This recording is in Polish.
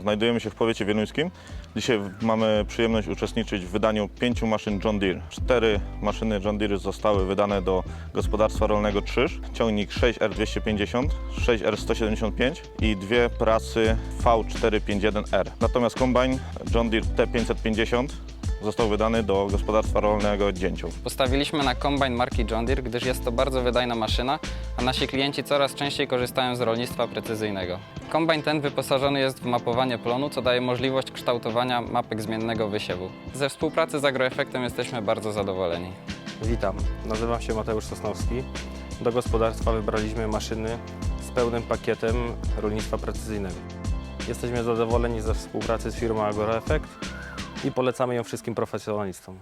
Znajdujemy się w powiecie wieluńskim. Dzisiaj mamy przyjemność uczestniczyć w wydaniu pięciu maszyn John Deere. Cztery maszyny John Deere zostały wydane do gospodarstwa rolnego Krzyż. Ciągnik 6R250, 6R175 i dwie prasy V451R. Natomiast kombajn John Deere T550 został wydany do gospodarstwa rolnego Dzięcioł. Postawiliśmy na kombajn marki John Deere, gdyż jest to bardzo wydajna maszyna, a nasi klienci coraz częściej korzystają z rolnictwa precyzyjnego. Kombajn ten wyposażony jest w mapowanie plonu, co daje możliwość kształtowania mapek zmiennego wysiewu. Ze współpracy z Agroefektem jesteśmy bardzo zadowoleni. Witam, nazywam się Mateusz Sosnowski. Do gospodarstwa wybraliśmy maszyny z pełnym pakietem rolnictwa precyzyjnego. Jesteśmy zadowoleni ze współpracy z firmą Agroefekt i polecamy ją wszystkim profesjonalistom.